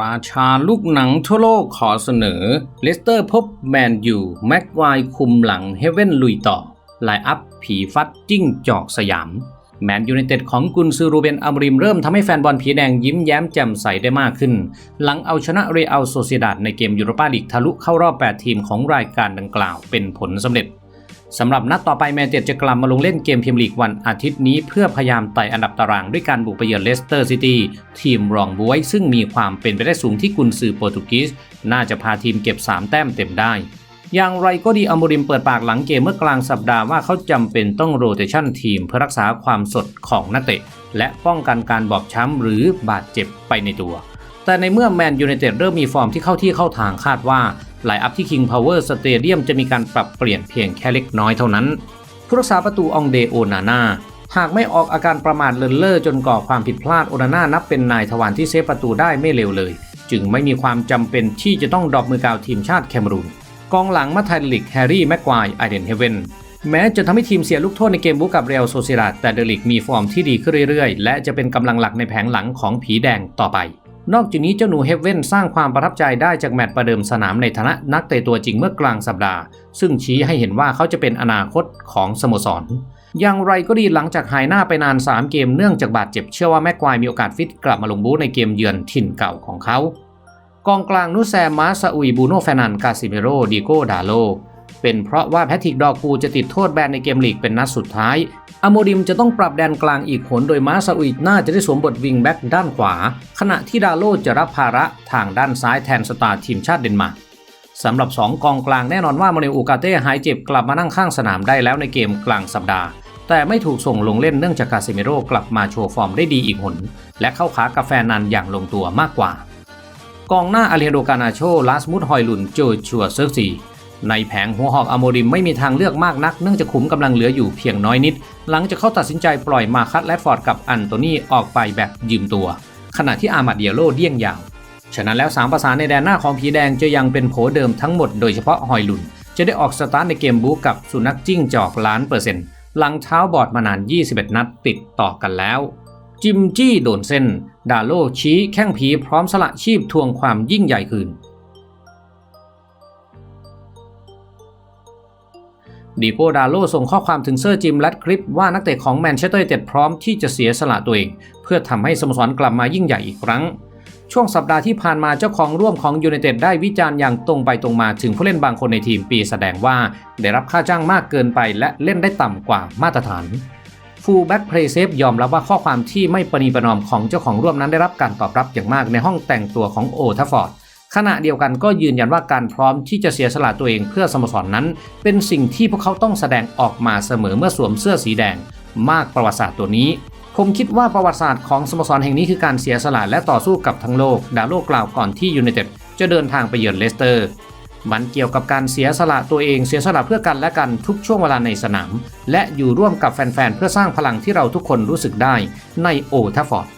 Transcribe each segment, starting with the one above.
ราชาลูกหนังทั่วโลกขอเสนอ เลสเตอร์พบแมนยูแม็กไวคุมหลังเฮเว่นลุยต่อ ไลอัพผีฟัดจิ้งจอกสยาม แมนยูไนเต็ดของกุนซือรูเบนอัมริมเริ่มทำให้แฟนบอลผีแดงยิ้มแย้มแจ่มใสได้มากขึ้น หลังเอาชนะเรอัลโซเซดาดในเกมยูโรปาลีกทะลุเข้ารอบ 8 ทีมของรายการดังกล่าวเป็นผลสำเร็จ สำหรับนัดต่อไปแมนเชสเตอร์จะกลับมาลงเล่นเกมพรีเมียร์ลีกวันอาทิตย์นี้เพื่อพยายามไต่อันดับตารางด้วยการบุกไปเยือนเลสเตอร์ซิตี้ทีมรองบวย ซึ่งมีความเป็นไปได้สูงที่กุนซือโปรตุเกสน่าจะพาทีมเก็บ 3 แต้มเต็มได้ อย่างไรก็ดีอัมโมริมเปิดปากหลังเกมเมื่อกลางสัปดาห์ว่าเขาจำเป็นต้องโรเตชันทีมเพื่อรักษาความสดของนักเตะ และป้องกันการบอบช้ำหรือบาดเจ็บไปในตัว แต่ในเมื่อแมนยูไนเต็ดเริ่มมีฟอร์มที่เข้าที่เข้าทางคาดว่า ไลอัพที่ King Power Stadium จะมีการปรับเปลี่ยนเพียงแค่เล็กน้อยเท่านั้น ผู้รักษาประตูองเดโอนาน่าหากไม่ออกอาการประมาทเลินเล่อจนก่อความผิดพลาดโอนาน่านับเป็นนายทวารที่เซฟประตูได้ไม่เร็วเลย จึงไม่มีความจำเป็นที่จะต้องดรอปมือกาวทีมชาติแคมรูนกองหลังมาไทลิกแฮร์รี่แม็กควายไอเดนเฮเวนแม้จะทำให้ทีมเสียลูกโทษในเกมบุกกับเรอัลโซเซดาแต่เดลิกมีฟอร์มที่ดีขึ้นเรื่อยๆ และจะเป็นกำลังหลักในแผงหลังของผีแดงต่อไป นอกจากนี้เจ้าหนูเฮเว่นสร้างความประทับใจได้จากแมตช์ประเดิมสนามในฐานะนักเตะตัวจริงเมื่อกลางสัปดาห์ ซึ่งชี้ให้เห็นว่าเขาจะเป็นอนาคตของสโมสร อย่างไรก็ดีหลังจากหายหน้าไปนาน 3 เกมเนื่องจากบาดเจ็บเชื่อว่าแม็กควายมีโอกาสฟิตกลับมาลงบูธในเกมเยือนถิ่นเก่าของเขา กองกลางนุแซมมาซาอุยบูโนแฟนันกาซิเมโรดิโกดาโลเป็นเพราะว่าแพทริกดอกูจะติดโทษแบนในเกมลีกเป็นนัดสุดท้าย อโมดิมจะต้องปรับแดนกลางอีกหนโดยมาซาอุยน่าจะได้สวมบทวิงแบ็กด้านขวา ขณะที่ดาโลจะรับภาระทางด้านซ้ายแทนสตาร์ทีมชาติเดนมาร์กสำหรับ 2 กองกลางแน่นอนว่ามาเนลอูกาเต้หายเจ็บกลับมานั่งข้างสนามได้แล้วในเกมกลางสัปดาห์ แต่ไม่ถูกส่งลงเล่นเนื่องจากกาเซิเมโร่กลับมาโชว์ฟอร์มได้ดีอีกหน และเข้าขากาแฟนันอย่างลงตัวมากกว่า กองหน้าอาเลโดกานาโชลาสมุดฮอยลุนโจชัวเซิร์ซี ในแผงหัวหอกอโมริมไม่มีทางเลือกมากนัก เนื่องจากขุมกำลังเหลืออยู่เพียงน้อยนิด หลังจากเขาตัดสินใจปล่อยมาคัตแลดฟอร์ดกับอันโตนีออกไปแบบยืมตัว ขณะที่อามาดเดียโลเดี่ยงยาว ฉะนั้นแล้วสามประสานในแดนหน้าของผีแดงจะยังเป็นโผเดิมทั้งหมดโดยเฉพาะฮอยลุน จะได้ออกสตาร์ทในเกมบู๊กับสุนัขจิ้งจอกล้านเปอร์เซ็นต์หลังเท้าบอดมานาน 21 นัดติดต่อกันแล้ว จิมจี้โดนเส้น ดาโลชี้แข้งผีพร้อมสละชีพทวงความยิ่งใหญ่คืน ดีโกดาโลส่งข้อความถึงเซอร์จิมแรดคลิปว่านักเตะของแมนเชสเตอร์ยูไนเต็ดพร้อมที่จะเสียสละตัวเอง เพื่อทำให้สโมสรกลับมายิ่งใหญ่อีกครั้ง ช่วงสัปดาห์ที่ผ่านมาเจ้าของร่วมของยูไนเต็ดได้วิจารณ์อย่างตรงไปตรงมาถึงผู้เล่นบางคนในทีมปีแสดงว่า ได้รับค่าจ้างมากเกินไปและเล่นได้ต่ำกว่ามาตรฐานฟูลแบ็กเพลย์เซฟยอมรับว่าข้อความที่ไม่ประนีประนอมของเจ้าของร่วมนั้นได้รับการตอบรับอย่างมากในห้องแต่งตัวของโอทัฟฟอร์ด ขณะเดียวกันก็ยืนยันว่าการพร้อมที่จะเสียสละตัวเองเพื่อสโมสรนนั้น เป็นสิ่งที่พวกเขาต้องแสดงออกมาเสมอเมื่อสวมเสื้อสีแดง มากประวัติศาสตร์ตัวนี้ ผมคิดว่าประวัติศาสตร์ของสโมสรแห่งนี้คือการเสียสละและต่อสู้กับทั้งโลก ดาโลกล่าวก่อนที่ยูไนเต็ดจะเดินทางไปเยือนเลสเตอร์มันเกี่ยวกับการเสียสละตัวเองเสียสละเพื่อกันและกันทุกช่วงเวลาในสนาม และอยู่ร่วมกับแฟนๆ เพื่อสร้างพลังที่เราทุกคนรู้สึกได้ในโอทัฟฟอร์ด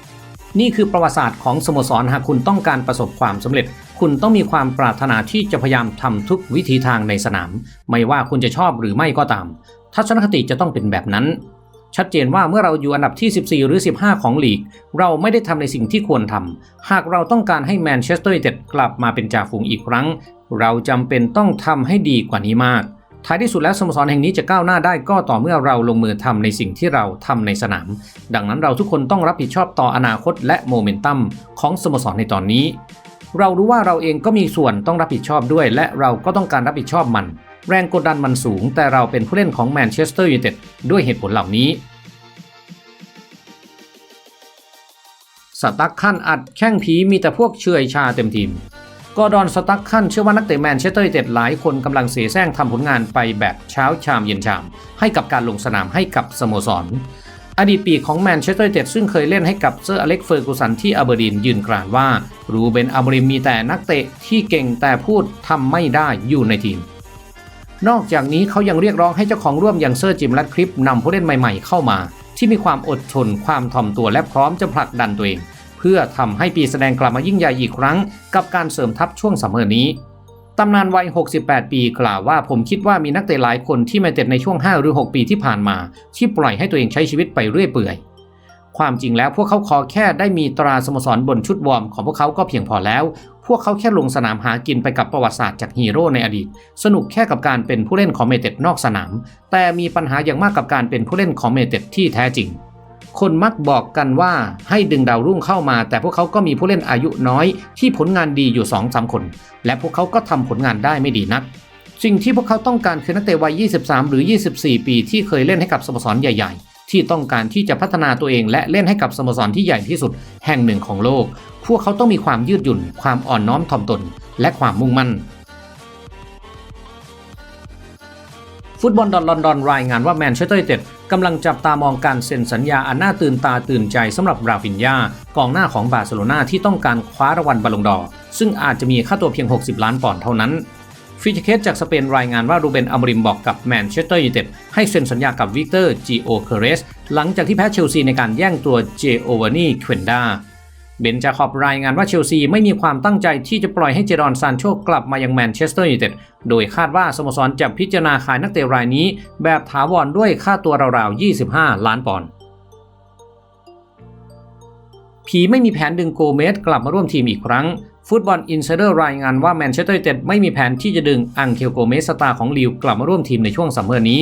นี่คือประวัติศาสตร์ของสโมสรหากคุณต้องการประสบความสำเร็จ คุณต้องมีความปรารถนาที่จะพยายามทำทุกวิธีทางในสนาม ไม่ว่าคุณจะชอบหรือไม่ก็ตาม ทัศนคติจะต้องเป็นแบบนั้น ชัดเจนว่าเมื่อเราอยู่อันดับที่ 14 หรือ 15 ของลีก เราไม่ได้ทำในสิ่งที่ควรทำหากเราต้องการให้แมนเชสเตอร์ยูไนเต็ดกลับมาเป็นจ่าฝูงอีกครั้ง เราจำเป็นต้องทำให้ดีกว่านี้มากท้ายที่สุดแล้วสโมสรแห่งนี้จะก้าวหน้าได้ก็ต่อเมื่อเราลงมือทำในสิ่งที่เราทำในสนาม ดังนั้นเราทุกคนต้องรับผิดชอบต่ออนาคตและโมเมนตัมของสโมสรในตอนนี้ เรารู้ว่าเราเองก็มีส่วนต้องรับผิดชอบด้วย และเราก็ต้องการรับผิดชอบมัน แรงกดดันมันสูง แต่เราเป็นผู้เล่นของแมนเชสเตอร์ยูไนเต็ดด้วยเหตุผลเหล่านี้สตั๊กขั้นอัดแข้งผีมีแต่พวกเชยชาเต็มทีมกอดอนสตั๊กขั้นเชื่อว่านักเตะแมนเชสเตอร์ยูไนเต็ดหลายคนกำลังเสียแซงทำผลงานไปแบบเช้าชามเย็นชาม ให้กับการลงสนามให้กับสโมสร อดีตปีกของแมนเชสเตอร์ยูไนเต็ดซึ่งเคยเล่นให้กับเซอร์อเล็กเฟอร์กูสันที่อาเบอร์ดีนยืนกรานว่า รูเบนอาโมริมมีแต่นักเตะที่เก่งแต่พูดทำไม่ได้อยู่ในทีม นอกจากนี้เขายังเรียกร้องให้เจ้าของร่วมอย่างเซอร์จิมแรดคลิปนำผู้เล่นใหม่ๆ เข้ามา ที่มีความอดทนความถ่อมตัวและพร้อมจะผลักดันตัวเอง เพื่อทำให้ปีแสดงกลับมายิ่งใหญ่อีกครั้ง กับการเสริมทัพช่วงซัมเมอร์นี้ ตำนานวัย 68 ปีกล่าวว่าผมคิดว่ามีนักเตะหลายคนที่มาเต็ดในช่วง 5 หรือ 6 ปีที่ผ่านมา ที่ปล่อยให้ตัวเองใช้ชีวิตไปเรื่อยเปื่อย ความจริงแล้วพวกเขาขอแค่ได้มีตราสโมสรบนชุดวอร์มของพวกเขาก็เพียงพอแล้ว พวกเขาแค่ลงสนามหากินไปกับประวัติศาสตร์จากฮีโร่ในอดีต สนุกแค่กับการเป็นผู้เล่นของเมเต็ดนอกสนาม แต่มีปัญหาอย่างมากกับการเป็นผู้เล่นของเมเต็ดที่แท้จริง คนมักบอกกันว่าให้ดึงดาวรุ่งเข้ามา แต่พวกเขาก็มีผู้เล่นอายุน้อย ที่ผลงานดีอยู่2อสคน และพวกเขาก็ทำผลงานได้ไม่ดีนักสิ่งที่พวกเขาต้องการคือนักเตะวัย 23 หรือ 24 ปีที่เคยเล่นให้กับสโมสรใหญ่ ๆ ที่ต้องการที่จะพัฒนาตัวเองและเล่นให้กับสโมสรที่ใหญ่ที่สุดแห่งหนึ่งของโลก พวกเขาต้องมีความยืดหยุ่น ความอ่อนน้อมถ่อมตน และความมุ่งมั่น ฟุตบอลดอนลอนดอนรายงานว่าแมนเชสเตอร์ยูไนเต็ดกำลังจับตามองการเซ็นสัญญาอันน่าตื่นตาตื่นใจสำหรับราฟินยากองหน้าของบาร์เซโลนาที่ต้องการคว้ารางวัลบอลลงดอร์ซึ่งอาจจะมีค่าตัวเพียง 60 ล้านปอนด์เท่านั้นฟิชเคสจากสเปนรายงานว่ารูเบนอมริมบอกกับแมนเชสเตอร์ยูไนเต็ดให้เซ็นสัญญากับวิกเตอร์จีโอเคเรสหลังจากที่แพ้เชลซีในการแย่งตัวเจโอวานีเควนดา เบนจาขอบรายงานว่าเชลซีไม่มีความตั้งใจที่จะปล่อยให้เจรอนซานโชกลับมายังแมนเชสเตอร์ยูไนเต็ด โดยคาดว่าสโมสรจะพิจารณาขายนักเตะรายนี้ แบบถาวรด้วยค่าตัวราวๆ 25 ล้านปอนด์ผีไม่มีแผนดึงโกเมสกลับมาร่วมทีมอีกครั้ง ฟุตบอลอินไซเดอร์รายงานว่าแมนเชสเตอร์ยูไนเต็ดไม่มีแผนที่จะดึงอังเคลโกเมสตาของลิวกลับมาร่วมทีมในช่วงซัมเมอร์นี้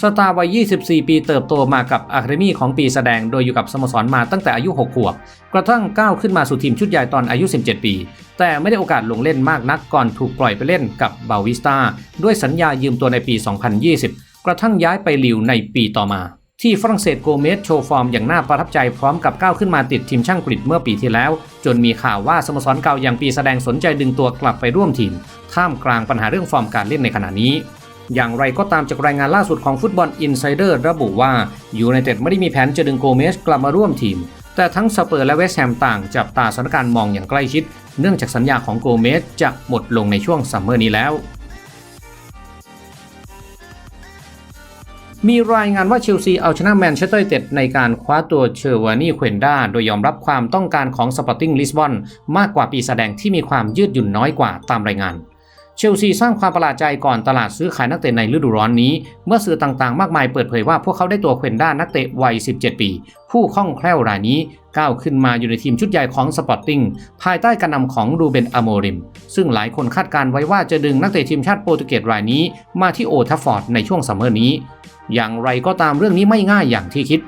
สตาร์วัย 24 ปีเติบโตมากับอะคาเดมี่ของปีแสดง โดยอยู่กับสโมสรมาตั้งแต่อายุ 6 ขวบ กระทั่งก้าวขึ้นมาสู่ทีมชุดใหญ่ตอนอายุ 17 ปี แต่ไม่ได้โอกาสลงเล่นมากนักก่อนถูกปล่อยไปเล่นกับบาวิสตาด้วยสัญญายืมตัวในปี 2020 กระทั่งย้ายไปลิวในปีต่อมา ที่ฝรั่งเศสโกเมสโชว์ฟอร์มอย่างน่าประทับใจพร้อมกับก้าวขึ้นมาติดทีมช่างกรีฑเมื่อปีที่แล้ว จนมีข่าวว่าสโมสรเก่าอย่างปีแสดงสนใจดึงตัวกลับไปร่วมทีม ท่ามกลางปัญหาเรื่องฟอร์มการเล่นในขณะนี้ อย่างไรก็ตามจากรายงานล่าสุดของฟุตบอลอินไซเดอร์ระบุว่ายูไนเต็ดไม่ได้มีแผนจะดึงโกเมสกลับมาร่วมทีม แต่ทั้งสเปอร์และเวสต์แฮมต่างจับตาสถานการณ์มองอย่างใกล้ชิด เนื่องจากสัญญาของโกเมสจะหมดลงในช่วงซัมเมอร์นี้แล้ว มีรายงานว่าเชลซีเอาชนะแมนเชสเตอร์ยูไนเต็ดในการคว้าตัวเชอร์วานี่เควนด้าโดยยอมรับความต้องการของสปอร์ติ้งลิสบอนมากกว่าปีแสดงที่มีความยืดหยุ่นน้อยกว่าตามรายงาน เชลซีสร้างความประหลาดใจก่อนตลาดซื้อขายนักเตะในฤดูร้อนนี้ เมื่อสื่อต่างๆ มากมายเปิดเผยว่าพวกเขาได้ตัวเควนด้านักเตะวัย 17 ปี ผู้คล่องแคล่วรายนี้ก้าวขึ้นมาอยู่ในทีมชุดใหญ่ของสปอร์ติ้งภายใต้การนำของรูเบนอโมริม ซึ่งหลายคนคาดการไว้ว่าจะดึงนักเตะทีมชาติโปรตุเกสรายนี้ มาที่โอทัฟฟอร์ดในช่วงซัมเมอร์นี้ อย่างไรก็ตามเรื่องนี้ไม่ง่ายอย่างที่คิด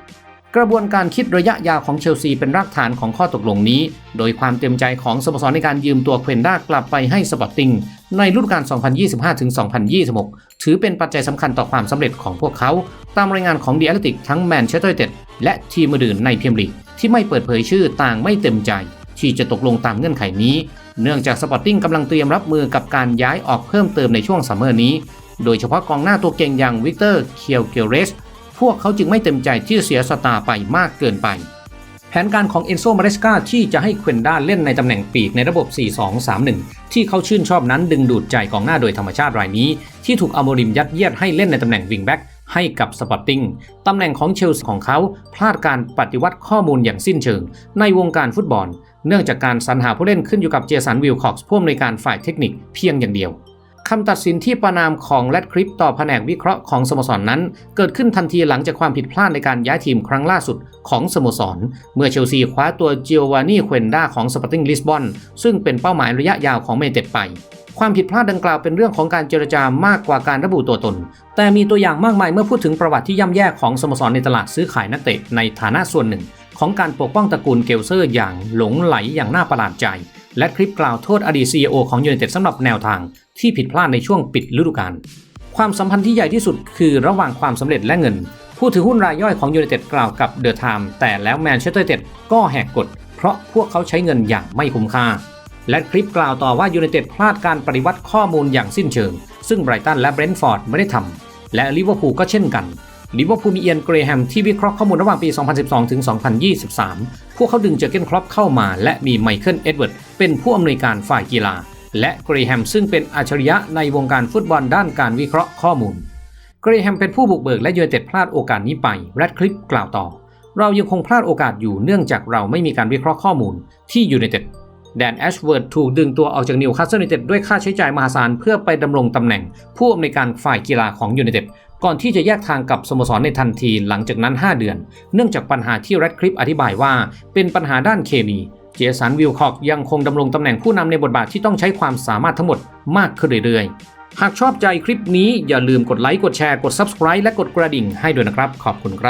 กระบวนการคิดระยะยาวของเชลซีเป็นรากฐานของข้อตกลงนี้ โดยความเต็มใจของสโมสรในการยืมตัวเควนด้ากลับไปให้สปอร์ติ้งในฤดูกาล 2025-2026 ถือเป็นปัจจัยสำคัญต่อความสำเร็จของพวกเขา ตามรายงานของดีแอตติกทั้งแมนเชสเตอร์ยูไนเต็ดและทีมอื่นในพรีเมียร์ลีกที่ไม่เปิดเผยชื่อต่างไม่เต็มใจ ที่จะตกลงตามเงื่อนไขนี้ เนื่องจากสปอร์ติ้งกำลังเตรียมรับมือกับการย้ายออกเพิ่มเติมในช่วงซัมเมอร์นี้ โดยเฉพาะกองหน้าตัวเก่งอย่างวิกเตอร์เคียวเกเรส พวกเขาจึงไม่เต็มใจที่จะเสียสตาไปมากเกินไป แผนการของเอนโซมาเรสกาที่จะให้เควนด้าเล่นในตำแหน่งปีกในระบบ 4-2-3-1 ที่เขาชื่นชอบนั้นดึงดูดใจกองหน้าโดยธรรมชาติรายนี้ ที่ถูกอโมริมยัดเยียดให้เล่นในตำแหน่งวิงแบ็กให้กับสปอร์ติ้งตำแหน่งของเชลซีของเขาพลาดการปฏิวัติข้อมูลอย่างสิ้นเชิง ในวงการฟุตบอล เนื่องจากการสรรหาผู้เล่นขึ้นอยู่กับเจสันวิลคอกส์ผู้อำนวยการฝ่ายเทคนิคเพียงอย่างเดียว คำตัดสินที่ประนามของแรดคลิปต่อแผนกวิเคราะห์ของสโมสรนนั้น เกิดขึ้นทันทีหลังจากความผิดพลาดในการย้ายทีมครั้งล่าสุดของสโมสร เมื่อเชลซีคว้าตัวจิโอวานีเควนด้าของสปอร์ติ้งลิสบอนซึ่งเป็นเป้าหมายระยะยาวของเมเต็ดไปความผิดพลาดดังกล่าวเป็นเรื่องของการเจรจามากกว่าการระบุตัวตน แต่มีตัวอย่างมากมายเมื่อพูดถึงประวัติที่ย่ำแย่ของสโมสรในตลาดซื้อขายนักเตะในฐานะส่วนหนึ่ง ของการปกป้องตระกูลเกลเซอร์อย่างหลงไหลอย่างน่าประหลาดใจ และคลิปกล่าวโทษอดีต CEO ของยูไนเต็ดสำหรับแนวทางที่ผิดพลาดในช่วงปิดฤดูกาลความสัมพันธ์ที่ใหญ่ที่สุดคือระหว่างความสำเร็จและเงิน ผู้ถือหุ้นรายย่อยของยูไนเต็ดกล่าวกับเดอะไทม์แต่แล้วแมนเชสเตอร์ยูไนเต็ดก็แหกกฎ เพราะพวกเขาใช้เงินอย่างไม่คุ้มค่า และคลิปกล่าวต่อว่ายูไนเต็ดพลาดการปฏิวัติข้อมูลอย่างสิ้นเชิง ซึ่งไบรตันและเบรนท์ฟอร์ดไม่ได้ทำและลิเวอร์พูลก็เช่นกัน ลิเวอร์พูลมีเอียนเกรแฮมที่วิเคราะห์ข้อมูลระหว่างปี 2012 ถึง 2023 พวกเขาดึงเจอเกนครอปเข้ามา และมีไมเคิลเอ็ดเวิร์ดเป็นผู้อำนวยการฝ่ายกีฬา และเกรแฮมซึ่งเป็นอัจฉริยะในวงการฟุตบอลด้านการวิเคราะห์ข้อมูล เกรแฮมเป็นผู้บุกเบิกและยูไนเต็ดพลาดโอกาสนี้ไปแรดคลิปกล่าวต่อ เรายังคงพลาดโอกาสอยู่เนื่องจากเราไม่มีการวิเคราะห์ข้อมูลที่ยูไนเต็ดแดนแอชเวิร์ดถูกดึงตัวออกจากนิวคาสเซิลยูไนเต็ดด้วยค่าใช้จ่ายมหาศาลเพื่อไปดำรงตำแหน่ง ผู้อำนวยการฝ่ายกีฬาของยูไนเต็ด ก่อนที่จะแยกทางกับสโมสรในทันทีหลังจากนั้น 5 เดือน เนื่องจากปัญหาที่แรดคลิปอธิบายว่า เป็นปัญหาด้านเคมีเจสันวิลคอกยังคงดำรงตำแหน่งผู้นำในบทบาทที่ต้องใช้ความสามารถทั้งหมดมากขึ้นเรื่อยๆ หากชอบใจคลิปนี้อย่าลืมกดไลค์กดแชร์กด Subscribe และกดกระดิ่งให้ด้วยนะครับ ขอบคุณครับ